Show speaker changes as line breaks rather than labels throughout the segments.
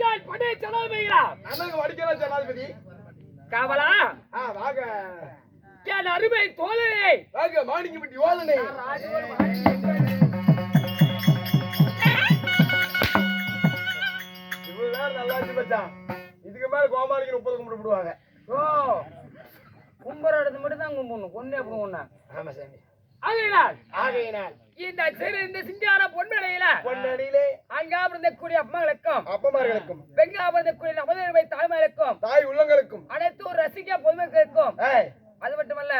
நான்
படை
வடிக்கலாம் ஜனாதிபதி.
காவலா?
ஆ வாங்க.
என் அருமை
வாங்க ஓலனே. இவ்வளவு நேரம் நல்லா இருக்கு மச்சான் இதுக்கு மேல கோமாளிக்கு முப்பது கும்பிட்டு விடுவாங்க
ஓ கும்புற இடத்து மட்டும் தான் கும்பிடணும். கொண்டே போகணும்
ஆமா சாமி.
ஆகையினால்
ஆகையினால்.
இந்த சிறு இந்த சிங்கார பொன்மலையில
பொன்னடியிலே
அங்கா பிறந்தக்கூடிய அம்மாங்களுக்கும்
அப்பமார்களுக்கும்.
பெங்கா பிறந்தக்கூடிய நமது தாய்மார்களுக்கும்
தாய் உள்ளங்களுக்கும்.
அனைத்து ரசிக பொதுமக்களுக்கும் அது மட்டுமல்ல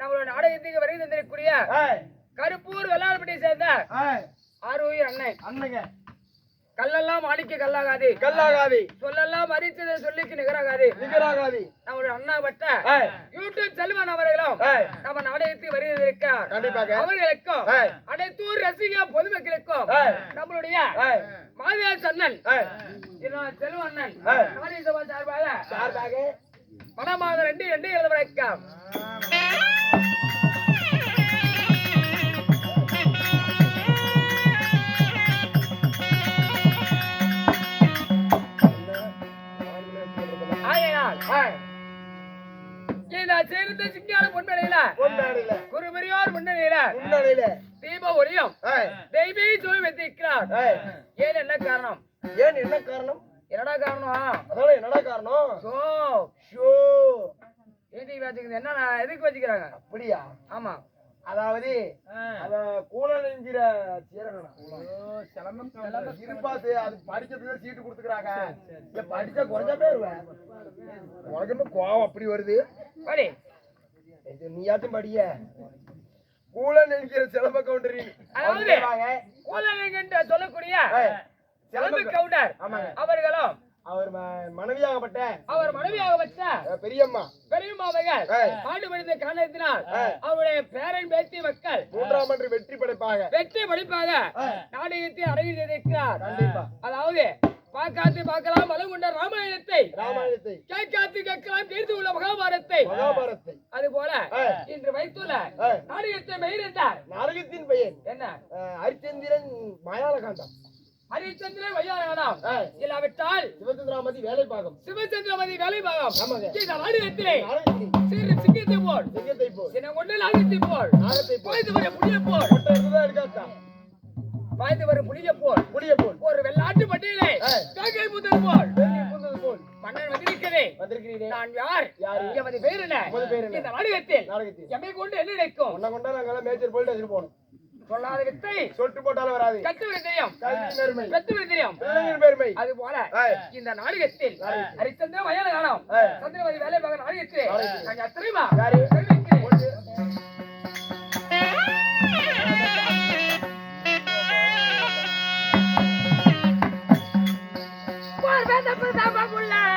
நம்மளோட நாடகத்துக்கு வருகை தந்திருக்கக்கூடிய கருப்பூர் வெள்ளாளப்பட்டியை சேர்ந்த
ஏய்.
ஆரோக்கிய அண்ணன்.
அண்ணங்க.
கல்லெல்லாம் மாணிக்க கல்லாகாது.
கல்லாகாதி.
சொல்லெல்லாம் மறித்ததை சொல்லிக்கு நிகராகாது.
நிகராகாதி.
நம்மளோட அண்ணா பட்ட யூடியூப் செல்வன் அவர்களும் நம்ம நாடகத்துக்கு வருகை இருக்கார்
கண்டிப்பாக.
அவர்களுக்கும்
ஏய்.
அனைத்து ரசிக பொதுமக்களுக்கும். நம்மளுடைய
ஏய்.
மாதேஷ் அண்ணன்
ஏய்.
இன்னும் செல்வ அண்ணன்
ஏய்.
நாடக சபா சார்பாக
சார்பாக.
பணமாக ரெண்டு ரெண்டு எழுத வணக்கம். இந்த சேர்ந்த சிங்கார பொன்மலையில
பொன்னடியில
குரு பெரியோர் முன்னணியில. தீப ஒளியும் தெய்வீ சொல்லி வைத்திருக்கிறார். ஏன் என்ன காரணம்?
ஏன் என்ன காரணம்?
என்னடா காரணம்?
அதனால என்னடா காரணம்?
So
show.
ஏடி வச்சுக்கிறது என்ன எதுக்கு வச்சுக்கிறாங்க?
அப்படியா?
ஆமா.
அதாவது அத கூலன் என்கிற சீரகனா இருப்பாத்து அது படிக்கிறதுக்கு சீட்டு கொடுத்துக்கிறாங்க. படிச்சா குறைஞ்சா போயிருவேன் உனக்கு என்ன கோவம் அப்படி வருது. நீயாச்சும் படிய. கூலன் என்கிற சிலம்ப கவுண்டரி.
அதாவது சொல்லக்கூடிய சிலம்பு கவுண்டர். அவர்களும்
அவர் மனைவியாகப்பட்ட
அவர் மனைவியாக வச்ச
அஹ், பெரியம்மா
பெரியம்மாவைகள்
ஏய்.
பாடுபடுத்த காரணத்தினால். அவருடைய பேரன் பேத்தி மக்கள்
மூன்றாம் அன்று வெற்றி படைப்பாக.
வெற்றி படிப்பாக நாடகத்தை அரங்கிட்டிருக்கிறார் அதாவது பார்க்காத்து பார்க்கலாம். பலம் கொண்ட ராமாயணத்தை
ராமாயணத்தை.
கேட்காத்து கேட்கலாம். கீர்த்தி உள்ள மகாபாரத்தை
மகாபாரத்தை
அது போல. இன்று வைத்துள்ள. நாடகத்தை மெயிரிட்டார்
நாடகத்தின் பெயர்.
என்ன?
ஹரிச்சந்திரன் மயானகாண்டம்
ஹரிச்சந்திரன் வையாரகணம்
ஏய்.
இல்லாவிட்டால்
சிவச்சந்திராமதி வேலை பாகம்
சிவச்சந்திரமதி நாடகத்தில் சிறு சிங்கத்தை போல்.
சிங்கத்தை போல்.
சின்ன கொண்டு நாகத்தை போல்.
நாகத்தை
பாய்ந்து வர புளிய போல். பாய்ந்து வர புளிய போல்.
புளிய போல்.
ஒரு வெள்ளாட்டு பட்டியலே. காக்கை முதல் போல்.
புந்தது போல்.
மன்னன் வந்திருக்கிறேன்
வந்திருக்கிறீரே.
நான் யார்?
யாரு?
எமது பேர் என்ன?
பேர்?
இந்த நாடகத்தில்
நாடகத்தில்.
எம்மை கொண்டு என்ன நினைக்கும்?
உன்னை கொண்டா நாங்கெல்லாம் மேய்ச்சல் போயிட்டு வச்சுட்டு போகணும்.
சொல்லாத வித்தை.
சொட்டு போட்டாலும் வராது.
கத்து விதையம்
கல்வி பெருமை.
கத்து விதையம்
பிள்ளைங்களின் பெருமை.
அது போல. இந்த நாடகத்தில். ஹரிச்சந்திர வயல காலம்.
ஏய்.
சந்திரமதி வேலை பார்க்க நாடகத்தில். நாங்க தெரியுமா. பார்வத நாடினி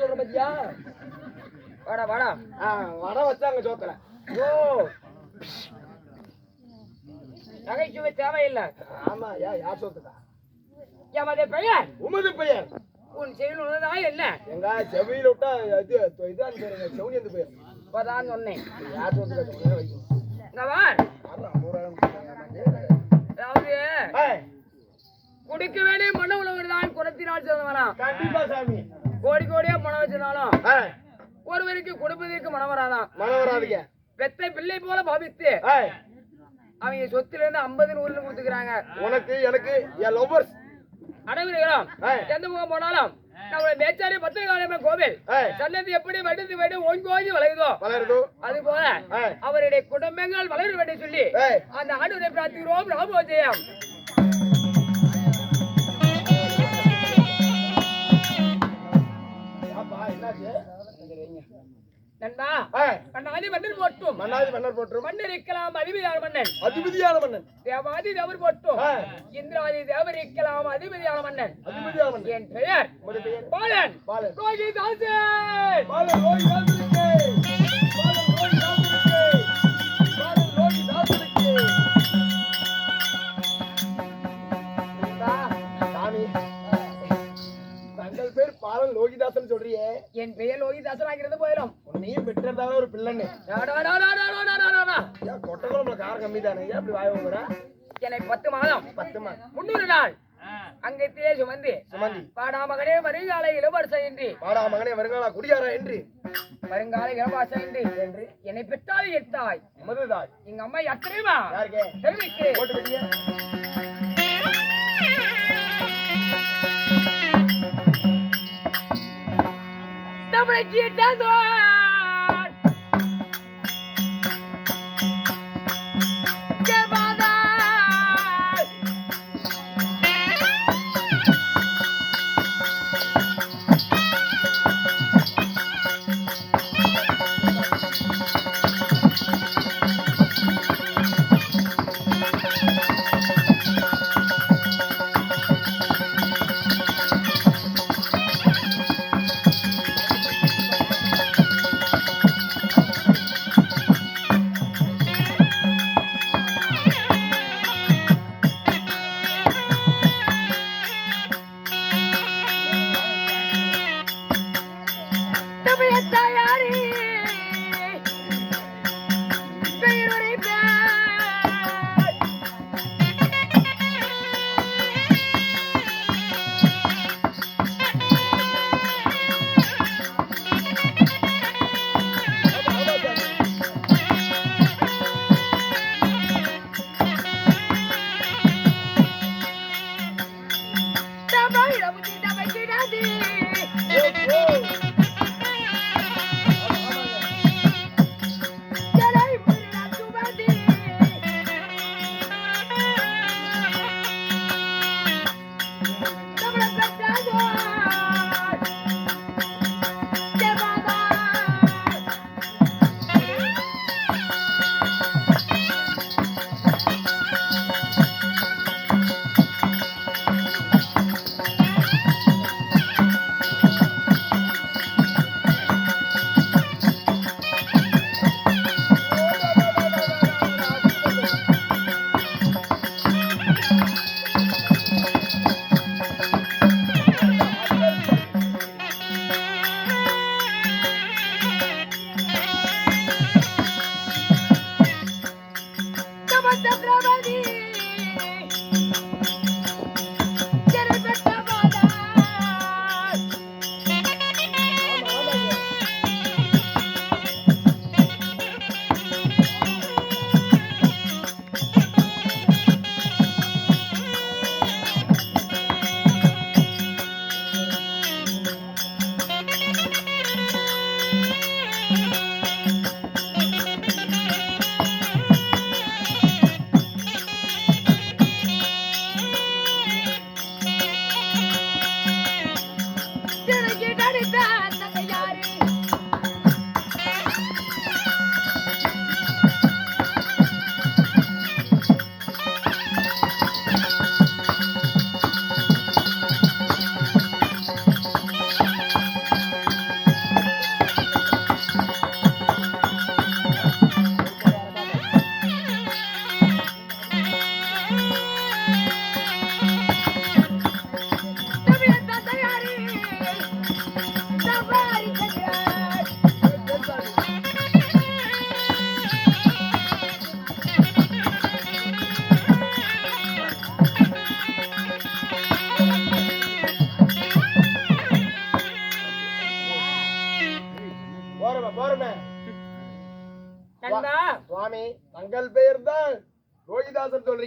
சொல்ற பாத்தியா?
வாடா வாடா.
ஆ, வடை வச்சாங்க சோத்துல.
ஓ. நகைச்சுவை தேவையில்லை.
ஆமா, யா, யார் சோத்துக்கா?
எமது பெயர்.
உமது பெயர்.
உன் செயல் உள்ளதா என்ன?
எங்க செவியில விட்டா இது இது அந்த பேருங்க செவுனி அந்த பேர்
இப்பதான் சொன்னேன்.
யார் கொடுத்தாங்க.
அதாவது குடிக்க வேண்டிய மன உழவர் தான் குணத்தினால் சிறந்தவனாம்
கண்டிப்பா சாமி.
கோடி கோடியா பணம் வச்சிருந்தாலும் ஒருவருக்கு கொடுப்பதற்கு மனம் வராதான்
மனம் வராதுங்க.
பெத்த பிள்ளை போல பாவித்து அவங்க சொத்துல இருந்து ஐம்பது நூறுன்னு கொடுத்துக்கிறாங்க.
உனக்கு எனக்கு என் லவ்வர்ஸ் ஏய்.
எந்த முகம் போனாலும் நம்மளுடைய மேச்சாரி பத்திரிகாலமே கோவில் சன்னதி எப்படி வெடித்து வெடி ஓங்கி ஓங்கி வளையுதோ
வளருதோ?
அது போல அவருடைய குடும்பங்கள் வளர வேண்டும் சொல்லி அந்த ஆண்டுரை பிரார்த்திக்கிறோம். ராமோஜயம். நண்பா கண்ணாதி மன்னன் போட்டும்
மன்னாதி மன்னர் போற்றும்.
மன்னர் இருக்கலாம் அதிபதியான மன்னன்.
அதிபதியான மன்னன்.
தேவாதி தேவர் போட்டும் இந்திராதி தேவர் இருக்கலாம் அதிபதியான மன்னன்.
அதிபதியான மன்னன்.
என் பெயர் பாலன்.
பாலன்.
கோகிதாசன்
பாலன் ரோகி தாசனுக்கு பாலன் ரோகி தாசனுக்கு பாலன் ரோகி தாசனுக்கு பாலன் லோகிதாசன் சொல்றியே.
என் பெயர் லோகிதாசன் ஆகிறது போயிடும்
உன்னையும் பெற்றதால ஒரு பிள்ளைன்னு. கொட்டகுளம்ல காரம் கம்மி தானே அப்படி வாய வாங்குற
என்னை பத்து மாதம்.
பத்துமா
முன்னூறு நாள். அங்கத்திலே சுமந்து.
சுமந்தி.
பாடா மகனே வருங்கால இளவரச என்று
வாடா மகனே வருங்காலா குடியாரா என்று
வருங்கால இளவரச என்று என்று என்னை பெற்றால் எத்தாய்
மதுதாய்
எங்க அம்மா
யாருக்கே
தெரிவிக்கிறேன்
Bye bye.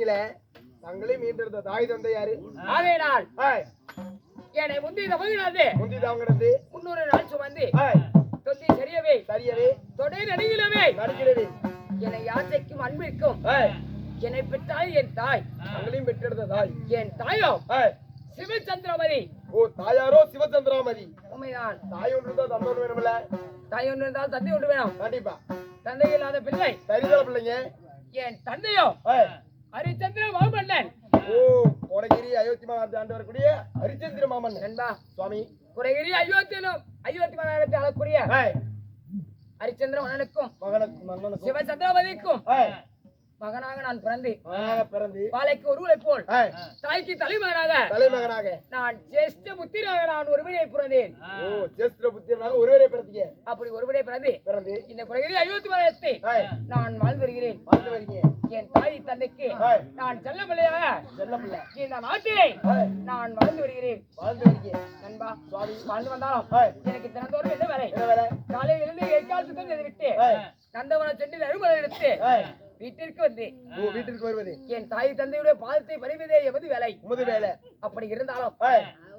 சொல்றீங்களே தங்களே மீண்டெடுத்த தாய் தந்தை யாரு?
என்னை முந்தி தமிழ்நாடு
முந்தி தாங்கிறது
முன்னூறு நாள் சுமந்து.
ஹாய்.
தொந்தி சரியவே.
சரியவே.
தொடை நடுகிலவே
நடிக்கிறது
என்னை அன்பிற்கும். பெற்றால் என் தாய்.
தங்களையும் பெற்றெடுத்த தாய்.
என் தாயோ? சிவச்சந்திரமதி.
ஓ தாயாரோ சிவச்சந்திராமதி?
உண்மைதான்.
தாய் ஒன்று தான் தந்தோடு வேணும்ல
தாய் ஒன்று இருந்தால் தந்தை ஒன்று வேணும்.
கண்டிப்பா.
தந்தை இல்லாத பிள்ளை.
சரிதான் பிள்ளைங்க.
என் தந்தையோ? ஹரிச்சந்திர மாமன்னன்.
ஓ கோடகிரி அயோத்தி மாவட்டத்தை ஆண்டு வரக்கூடிய ஹரிச்சந்திர மாமன்
நண்பா
சுவாமி.
குறைகிரி அயோத்தியிலும் அயோத்தி மாநகரத்தை ஆளக்கூடிய ஹரிச்சந்திர மன்னனுக்கும்
மகனுக்கு மன்னனுக்கும்
சிவச்சந்திரமதிக்கும்
ஹாய்.
மகனாக நான் பிறந்து
மகனாக பிறந்து
பாலைக்கு ஒருவரை போல். தாய்க்கு தலைமகனாக.
தலைமகனாக.
நான் ஜேஷ்ட புத்திராக நான் ஒருவரை பிறந்தேன்.
ஓ ஜேஷ்ட புத்திரனாக ஒருவரே பிறந்தீங்க.
அப்படி ஒருவரை பிறந்து
பிறந்து
இந்த அயோத்தி மாநகரத்தை
ஹாய்
நான் வாழ்ந்து வருகிறேன்.
வாழ்ந்து வரீங்க
என் தாய் தந்தைக்கு நான் செல்ல பிள்ளையாக
செல்ல பிள்ளை
இந்த நாட்டிலே நான் வாழ்ந்து வருகிறேன்.
வாழ்ந்து வரீங்க
நண்பா
சுவாமி
வாழ்ந்து வந்தாலும் எனக்கு தினந்தோறும் என்ன வேலை? காலையில் இருந்து எக்கால் சுத்தம் செய்து விட்டு நந்தவனம் சென்று நறுமலை எடுத்து வீட்டிற்கு வந்து
வீட்டிற்கு வருவது.
என் தாய் தந்தையுடைய பாதத்தை பறிவதே எவது வேலை.
உமது வேலை.
அப்படி இருந்தாலும்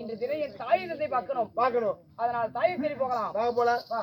இன்று தினம் என் தாய் தந்தை பார்க்கணும்.
பார்க்கணும்.
அதனால் தாயை தேடி போகலாம். வா.